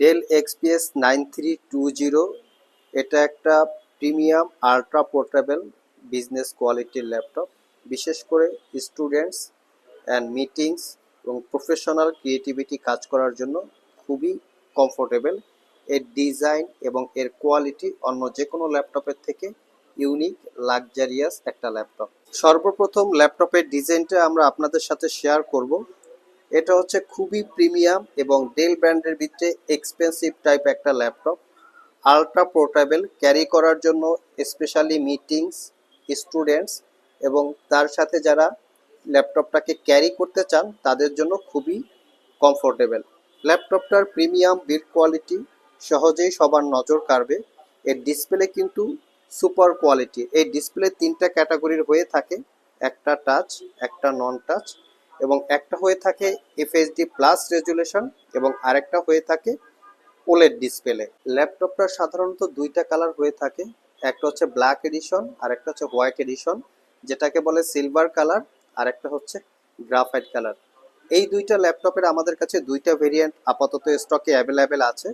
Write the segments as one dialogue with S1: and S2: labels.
S1: Dell XPS nine three two zero এটা একটা premium ultra portable business কোয়ালিটির laptop বিশেষ করে স্টুডেন্টস অ্যান্ড মিটিংস এবং প্রফেশনাল ক্রিয়েটিভিটি কাজ করার জন্য খুবই কমফোর্টেবল এর ডিজাইন এবং এর কোয়ালিটি অন্য যে কোনো ল্যাপটপের থেকে ইউনিক লাক্সারিয়াস একটা ল্যাপটপ সর্বপ্রথম ল্যাপটপের ডিজাইনটা আমরা আপনাদের সাথে শেয়ার করব। এটা হচ্ছে খুবই প্রিমিয়াম এবং ডেল ব্র্যান্ডের ভিতরে এক্সপেন্সিভ টাইপ একটা ল্যাপটপ আলট্রা পোর্টেবল ক্যারি করার জন্য স্পেশালি মিটিংস স্টুডেন্টস এবং তার সাথে যারা ল্যাপটপটাকে ক্যারি করতে চান, তাদের জন্য খুবই কমফোর্টেবল ল্যাপটপটার প্রিমিয়াম বিল্ড কোয়ালিটি সহজেই সবার নজর কাড়বে। এর ডিসপ্লে কিন্তু সুপার কোয়ালিটি এই ডিসপ্লে তিনটা ক্যাটাগরির হয়ে থাকে, একটা টাচ একটা নন টাচ এবং একটা হয়ে থাকে এফএসডি প্লাস রেজুলেশন এবং আরেকটা হয়ে থাকে ওলেড ডিসপ্লে ল্যাপটপটা সাধারণত দুইটা কালার হয়ে থাকে। একটা হচ্ছে ব্ল্যাক এডিশন আর একটা হচ্ছে হোয়াইট এডিশন যেটাকে বলে সিলভার কালার আর একটা হচ্ছে গ্রাফাইট কালার এই দুইটা ল্যাপটপের আমাদের কাছে দুইটা ভেরিয়েন্ট আপাতত স্টকে অ্যাভেলেবেল আছে।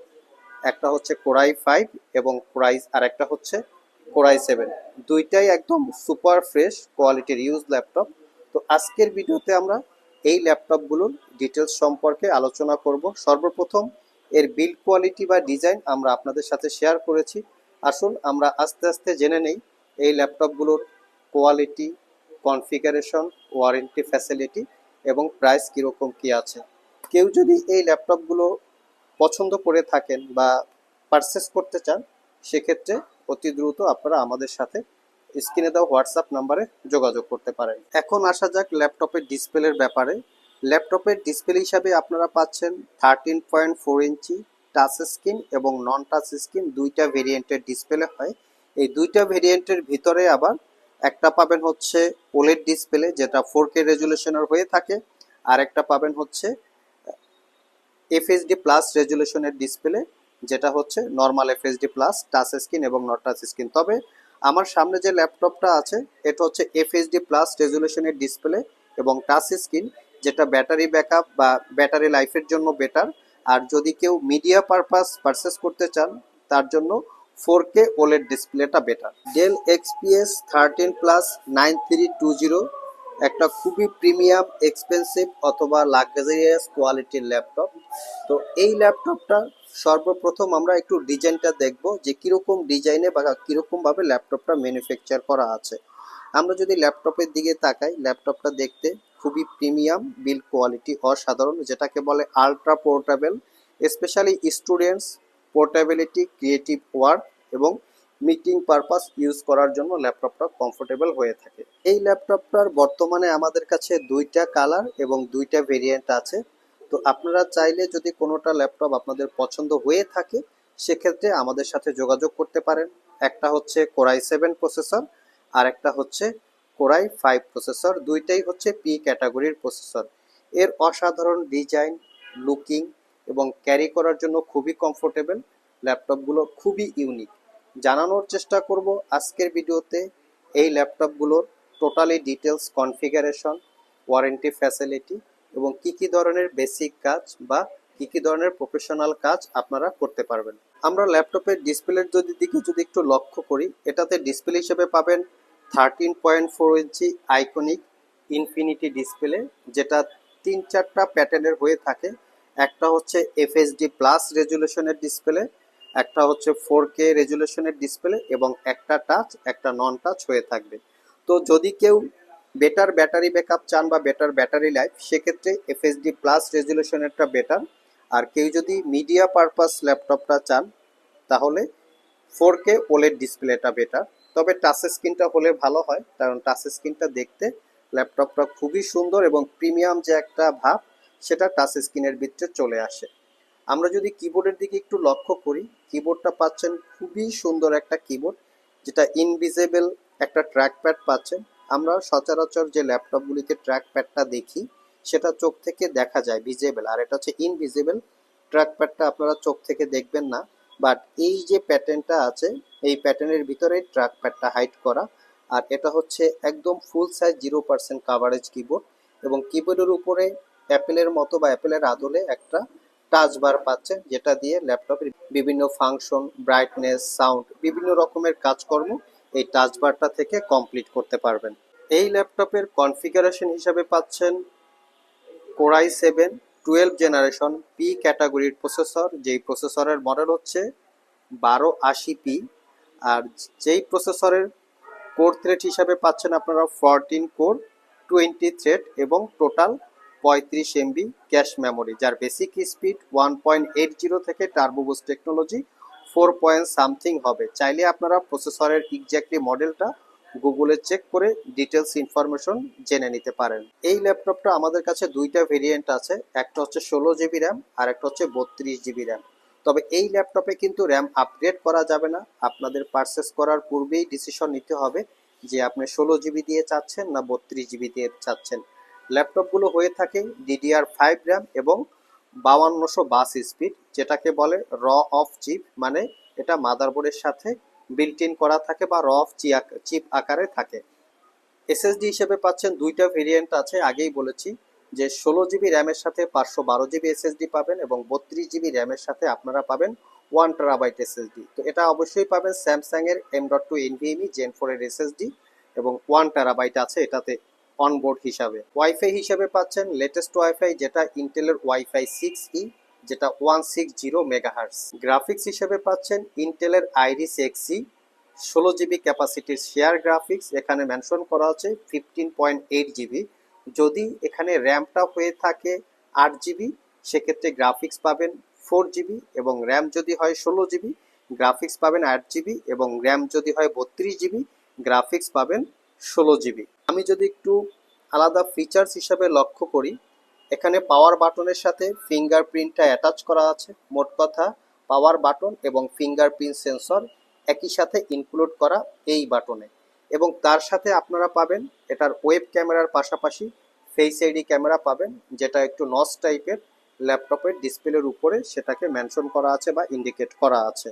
S1: একটা হচ্ছে কোরাই ফাইভ এবং কোরাই আর একটা হচ্ছে কোরাই সেভেন দুইটাই একদম সুপার ফ্রেশ কোয়ালিটির ইউজ ল্যাপটপ তো আজকের ভিডিওতে আমরা এই ল্যাপটপগুলোর ডিটেলস সম্পর্কে আলোচনা করব। সর্বপ্রথম, এর বিল্ড কোয়ালিটি বা ডিজাইন আমরা আপনাদের সাথে শেয়ার করেছি। আসুন, আমরা আস্তে আস্তে জেনে নেই এই ল্যাপটপগুলোর কোয়ালিটি কনফিগারেশন ওয়ারেন্টি ফ্যাসিলিটি এবং প্রাইস কীরকম কী আছে। কেউ যদি এই ল্যাপটপগুলো পছন্দ করে থাকেন বা পারচেস করতে চান, সেক্ষেত্রে অতি দ্রুত আপনারা আমাদের সাথে স্ক্রিনে দেওয়া হোয়াটসঅ্যাপ নাম্বারে যোগাযোগ করতে পারেন। এখন আসা যাক ল্যাপটপের ডিসপ্লের ব্যাপারে। ল্যাপটপের ডিসপ্লে হিসাবে আপনারা পাচ্ছেন thirteen point four inch touch screen এবং নন টাচ স্ক্রিন দুইটা ভেরিয়েন্টের ডিসপ্লে হয়। এই দুইটা ভেরিয়েন্টের ভিতরে আবার একটা পাবেন হচ্ছে ওলেড ডিসপ্লে যেটা ফোর কে রেজুলেশনের হয়ে থাকে। আর একটা পাবেন হচ্ছে এফএসডি প্লাস রেজুলেশনের ডিসপ্লে যেটা হচ্ছে normal FSD plus touch screen এবং নট টাচ স্ক্রিন তবে আমার সামনে যে ল্যাপটপটা আছে, এটা হচ্ছে এফএসডি প্লাস রেজুলেশনের ডিসপ্লে এবং টাচ স্ক্রিন যেটা ব্যাটারি ব্যাকআপ বা ব্যাটারি লাইফের জন্য বেটার আর যদি কেউ মিডিয়া পারপাস পারচেস করতে চান, তার জন্য ফোর কে ওলেড ডিসপ্লেটা better Dell XPS thirteen plus nine three two zero একটা খুবই প্রিমিয়াম এক্সপেন্সিভ অথবা লাক্সারিয়াস কোয়ালিটির ল্যাপটপ তো এই ল্যাপটপটা সর্বপ্রথম আমরা একটু ডিজাইনটা দেখব যে কীরকম ডিজাইনে বা কীরকমভাবে ল্যাপটপটা ম্যানুফ্যাকচার করা আছে। আমরা যদি ল্যাপটপের দিকে তাকাই, ল্যাপটপটা দেখতে খুবই প্রিমিয়াম বিল্ড কোয়ালিটি অসাধারণ, যেটাকে বলে ultra portable specially students portability creative work এবং মিটিং পারপাস ইউজ করার জন্য ল্যাপটপটা কমফোর্টেবল হয়ে থাকে। এই ল্যাপটপটার বর্তমানে আমাদের কাছে দুইটা কালার এবং দুইটা ভেরিয়েন্ট আছে। তো আপনারা চাইলে যদি কোনোটা ল্যাপটপ আপনাদের পছন্দ হয়ে থাকে, সেক্ষেত্রে আমাদের সাথে যোগাযোগ করতে পারেন। একটা হচ্ছে কোরাই সেভেন প্রসেসর আর একটা হচ্ছে কোরাই ফাইভ প্রসেসর দুইটাই হচ্ছে পি ক্যাটাগরির প্রসেসর এর অসাধারণ ডিজাইন লুকিং এবং ক্যারি করার জন্য খুবই কমফোর্টেবল ল্যাপটপগুলো খুবই ইউনিক জানানোর চেষ্টা করব আজকের ভিডিওতে এই ল্যাপটপগুলোর totally details configuration warranty facility এবং কি কি ধরনের বেসিক কাজ বা কি কি ধরনের প্রফেশনাল কাজ আপনারা করতে পারবেন। আমরা ল্যাপটপের ডিসপ্লের যদি দিকে যদি একটু লক্ষ্য করি, এটাতে ডিসপ্লে হিসেবে পাবেন thirteen point four inch iconic infinity display যেটা তিন চারটা প্যাটার্নের হয়ে থাকে। একটা হচ্ছে এফএসডি প্লাস রেজুলেশনের ডিসপ্লে একটা হচ্ছে ফোর কে রেজুলেশনের ডিসপ্লে এবং একটা টাচ একটা নন টাচ হয়ে থাকবে। তো যদি কেউ বেটার ব্যাটারি ব্যাকআপ চান বা বেটার ব্যাটারি লাইফ সেক্ষেত্রে এফএসডি প্লাস রেজুলেশনেরটা বেটার আর কেউ যদি মিডিয়া পারপাস ল্যাপটপটা চান, তাহলে ফোর কে ওলেড ডিসপ্লেটা বেটার তবে টাচ স্ক্রিনটা হলে ভালো হয়, কারণ টাচ স্ক্রিনটা দেখতে ল্যাপটপটা খুবই সুন্দর এবং প্রিমিয়াম যে একটা ভাব, সেটা টাচ স্ক্রিনের ভিতরে চলে আসে। আমরা যদি কিবোর্ডের দিকে একটু লক্ষ্য করি কিবোর্ডটা পাচ্ছেন খুবই সুন্দর একটা কিবোর্ড যেটা ইনভিজিবল একটা ট্র্যাক প্যাড পাচ্ছেন। আমরা সচরাচর যে ল্যাপটপগুলিতে ট্র্যাক প্যাডটা দেখি, সেটা চোখ থেকে দেখা যায় ভিজেবল আর এটা হচ্ছে ইনভিজিবল ট্র্যাক প্যাডটা আপনারা চোখ থেকে দেখবেন না বাট এই যে প্যাটার্নটা আছে, এই প্যাটার্নের ভিতরে ট্র্যাক প্যাডটা হাইড করা, আর এটা হচ্ছে একদম full size zero percent coverage keyboard এবং কিবোর্ডের উপরে অ্যাপেলের মতো বা অ্যাপেলের আদলে একটা টাচ বার পাচ্ছেন যেটা দিয়ে ল্যাপটপের বিভিন্ন ফাংশন ব্রাইটনেস সাউন্ড বিভিন্ন রকমের কাজকর্ম এই টাচ বারটা থেকে কমপ্লিট করতে পারবেন। এই ল্যাপটপের কনফিগারেশন হিসাবে পাচ্ছেন core i seven twelve generation P ক্যাটাগরির প্রসেসর যেই প্রসেসরের মডেল হচ্ছে বারো আশি পি আর যেই প্রসেসরের কোর থ্রেড হিসাবে পাচ্ছেন আপনারা ফরটিন কোর টোয়েন্টি থ্রেড এবং টোটাল পঁয়ত্রিশ এমবি ক্যাশ মেমোরি যার basic speed one point eight zero থেকে turbo boost technology four point something হবে। চাইলে আপনারা প্রসেসরের এক্স্যাক্টলি মডেলটা গুগলে চেক করে ডিটেলস ইনফরমেশন জেনে নিতে পারেন। এই ল্যাপটপটা আমাদের কাছে দুইটা ভেরিয়েন্ট আছে, একটা হচ্ছে ষোলো জিবি র্যাম আর একটা হচ্ছে বত্রিশ জিবি র্যাম তবে এই ল্যাপটপে কিন্তু র্যাম আপগ্রেড করা যাবে না। আপনাদের পারচেস করার পূর্বেই ডিসিশন নিতে হবে যে আপনি ষোলো জিবি দিয়ে চাচ্ছেন না বত্রিশ জিবি দিয়ে চাচ্ছেন। ল্যাপটপগুলো হয়ে থাকে ডিডিআর ফাইভ র্যাম এবং বাউান্নশো বাস স্পিড, যেটাকে বলে র অফ চিপ মানে এটা মাদারবোর্ডের সাথে বিল্ট ইন করা থাকে বা র অফ চিপ আকারে থাকে। এসএসডি হিসেবে পাচ্ছেন দুইটা ভেরিয়েন্ট আছে, আগেই বলেছি যে ষোলো জিবি র্যামের সাথে পাঁচশো বারো জিবি এসএসডি পাবেন এবং বত্রিশ জিবি র্যামের সাথে আপনারা পাবেন ওয়ান টেরাবাইট এসএসডি তো এটা অবশ্যই পাবেন স্যামসাং এর M dot two NVMe gen four এর এসএসডি এবং ওয়ান টেরাবাইট আছে এটাতে। অনবোর্ড হিসাবে। ওয়াইফাই হিসাবে পাচ্ছেন লেটেস্ট ওয়াইফাই যেটা ইন্টেলের ওয়াইফাই সিক্স ই যেটা one six zero megahertz graphics হিসেবে পাচ্ছেন ইন্টেলের আইরিস এক্সি ষোলো জিবি ক্যাপাসিটির শেয়ার গ্রাফিক্স এখানে মেনশন করা আছে ফিফটিন পয়েন্ট এইট জিবি যদি এখানে র্যামটা হয়ে থাকে আট জিবি সেক্ষেত্রে গ্রাফিক্স পাবেন ফোর জিবি এবং র্যাম যদি হয় ষোলো জিবি গ্রাফিক্স পাবেন আট জিবি এবং র্যাম যদি হয় বত্রিশ জিবি গ্রাফিক্স পাবেন ষোলো জিবি আমি যদি একটু আলাদা ফিচার্স হিসাবে লক্ষ্য করি, এখানে পাওয়ার বাটনের সাথে ফিঙ্গারপ্রিন্টটা অ্যাটাচ করা আছে। মোট কথা পাওয়ার বাটন এবং ফিঙ্গারপ্রিন্ট সেন্সর একই সাথে ইনক্লুড করা এই বাটনে এবং তার সাথে আপনারা পাবেন, এটার ওয়েব ক্যামেরার পাশাপাশি ফেস আইডি ক্যামেরা পাবেন, যেটা একটু নস টাইপের ল্যাপটপের ডিসপ্লের উপরে সেটাকে মেনশন করা আছে বা ইন্ডিকেট করা আছে।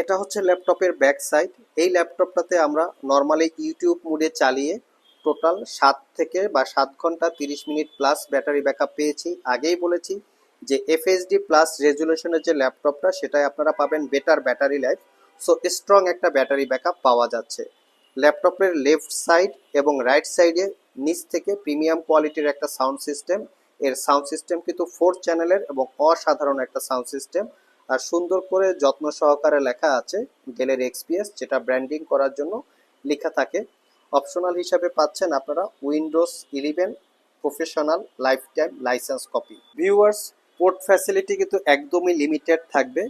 S1: এটা হচ্ছে ল্যাপটপের ব্যাক সাইড এই ল্যাপটপটাতে আমরা নর্মালি ইউটিউব মোডে চালিয়ে টোটাল সাত থেকে বা সাত ঘণ্টা তিরিশ মিনিট প্লাস ব্যাটারি ব্যাকআপ পেয়েছি। আগেই বলেছি যে এফএসডি প্লাস রেজুলেশনের যে ল্যাপটপটা সেটাই আপনারা পাবেন better battery life so strong একটা ব্যাটারি ব্যাকআপ পাওয়া যাচ্ছে। ল্যাপটপের লেফট সাইড এবং রাইট সাইডে নিচ থেকে প্রিমিয়াম কোয়ালিটির একটা সাউন্ড সিস্টেম এর সাউন্ড সিস্টেম কিন্তু ফোর চ্যানেলের এবং অসাধারণ একটা সাউন্ড সিস্টেম আর সুন্দর করে যত্ন সহকারে লেখা আছে গেলের এক্সপিএস যেটা ব্র্যান্ডিং করার জন্য লেখা থাকে। অপশনাল হিসাবে পাচ্ছেন আপনারা Windows eleven professional life time license copy. Viewers, port facility কিন্তু একদমই লিমিটেড থাকবে।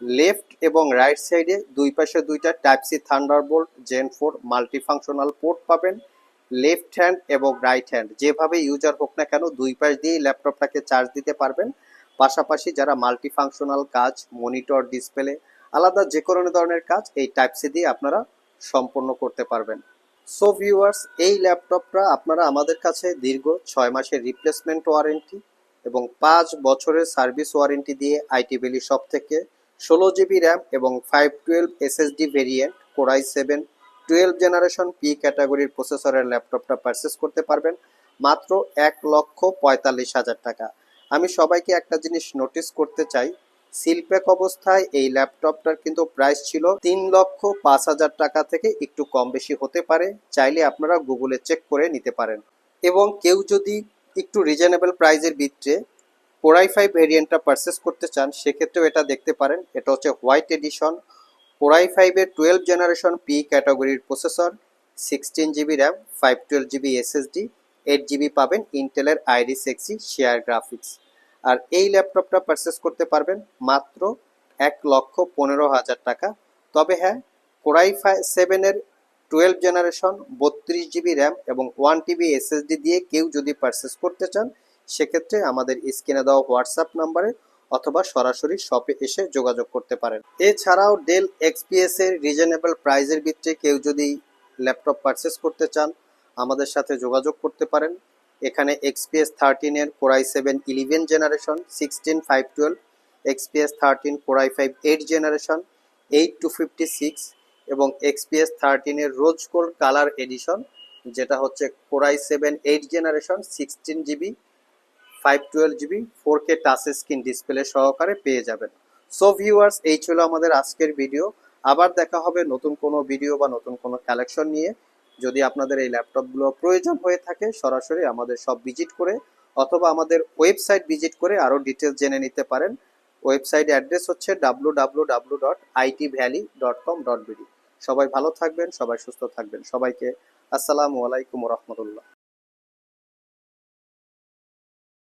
S1: লেফট এবং রাইট সাইডে দুই পাশে দুইটা type C thunderbolt, gen four multifunctional port পাবেন। লেফট হ্যান্ড এবং রাইট হ্যান্ড, যেভাবে ইউজার হোক না কেন, দুই পাশ দিয়েই ল্যাপটপটাকে চার্জ দিতে পারবেন। পাশাপাশি যারা মাল্টিফাংশনাল কাজ, মনিটর, ডিসপ্লে, আলাদা যে কোনো ধরনের কাজ, এই টাইপ সি দিয়ে আপনারা সম্পন্ন করতে পারবেন। সো ভিউয়ার্স এই ল্যাপটপটা আপনারা আমাদের কাছে দীর্ঘ ছয় মাসের রিপ্লেসমেন্ট ওয়ারেন্টি এবং পাঁচ বছরের সার্ভিস ওয়ারেন্টি দিয়ে আইটি ভ্যালি শপ থেকে ষোলো জিবি র্যাম এবং five twelve SSD variant core i seven twelve generation P ক্যাটাগরির প্রসেসরের ল্যাপটপটা পারচেস করতে পারবেন, মাত্র এক লক্ষ পঁয়তাল্লিশ হাজার টাকা। আমি সবাইকে একটা জিনিস নোটিস করতে চাই সিলপ্যাক অবস্থায় এই ল্যাপটপটার কিন্তু প্রাইস ছিল তিন লক্ষ পাঁচ হাজার টাকা থেকে একটু কম বেশি হতে পারে, চাইলে আপনারা গুগলে চেক করে নিতে পারেন। এবং কেউ যদি একটু রিজনেবল প্রাইজের ভিতরে কোরাই ফাইভ ভেরিয়েন্টটা পারচেস করতে চান, সেক্ষেত্রেও এটা দেখতে পারেন। এটা হচ্ছে হোয়াইট এডিশন কোরাই ফাইভের টুয়েলভ জেনারেশন পি ক্যাটাগরির processor sixteen GB RAM five twelve GB SSD eight GB পাবেন ইন্টেলের আইরিস এক্সি শেয়ার গ্রাফিক্স আর এই ল্যাপটপটা পারচেস করতে পারবেন মাত্র এক লক্ষ পনেরো হাজার টাকা। তবে হ্যাঁ কোরাই ফাই সেভেনের টুয়েলভ জেনারেশন বত্রিশ জিবি র্যাম এবং ওয়ান টিবি এসএসডি দিয়ে কেউ যদি পারচেস করতে চান, সেক্ষেত্রে আমাদের স্ক্রিনে দেওয়া হোয়াটসঅ্যাপ নাম্বারে অথবা সরাসরি শপে এসে যোগাযোগ করতে পারেন। এছাড়াও ডেল এক্সপিএস এর রিজনেবল প্রাইজের ভিত্তিতে কেউ যদি ল্যাপটপ পারচেস করতে চান, আমাদের সাথে যোগাযোগ করতে পারেন। এখানে XPS থার্টিনের core i seven eleven generation sixteen five twelve XPS thirteen core i five eight generation eight two fifty six এবং এক্সপিএস থার্টিনের রোজ গোল্ড কালার এডিশন যেটা হচ্ছে core i seven eight generation sixteen GB five twelve GB four K touch screen display সহকারে পেয়ে যাবেন। So viewers এই ছিল আমাদের আজকের ভিডিও আবার দেখা হবে নতুন কোনো ভিডিও বা নতুন কোনো কালেকশন নিয়ে। যদি আপনাদের এই ল্যাপটপগুলো প্রয়োজন হয়ে থাকে, সরাসরি আমাদের সব ভিজিট করে অথবা আমাদের ওয়েবসাইট ভিজিট করে আরও ডিটেলস জেনে নিতে পারেন। ওয়েবসাইট অ্যাড্রেস হচ্ছে W dot IT valley dot com dot সবাই ভালো থাকবেন, সবাই সুস্থ থাকবেন। সবাইকে আসসালামু আলাইকুম রহমতুল্লাহ।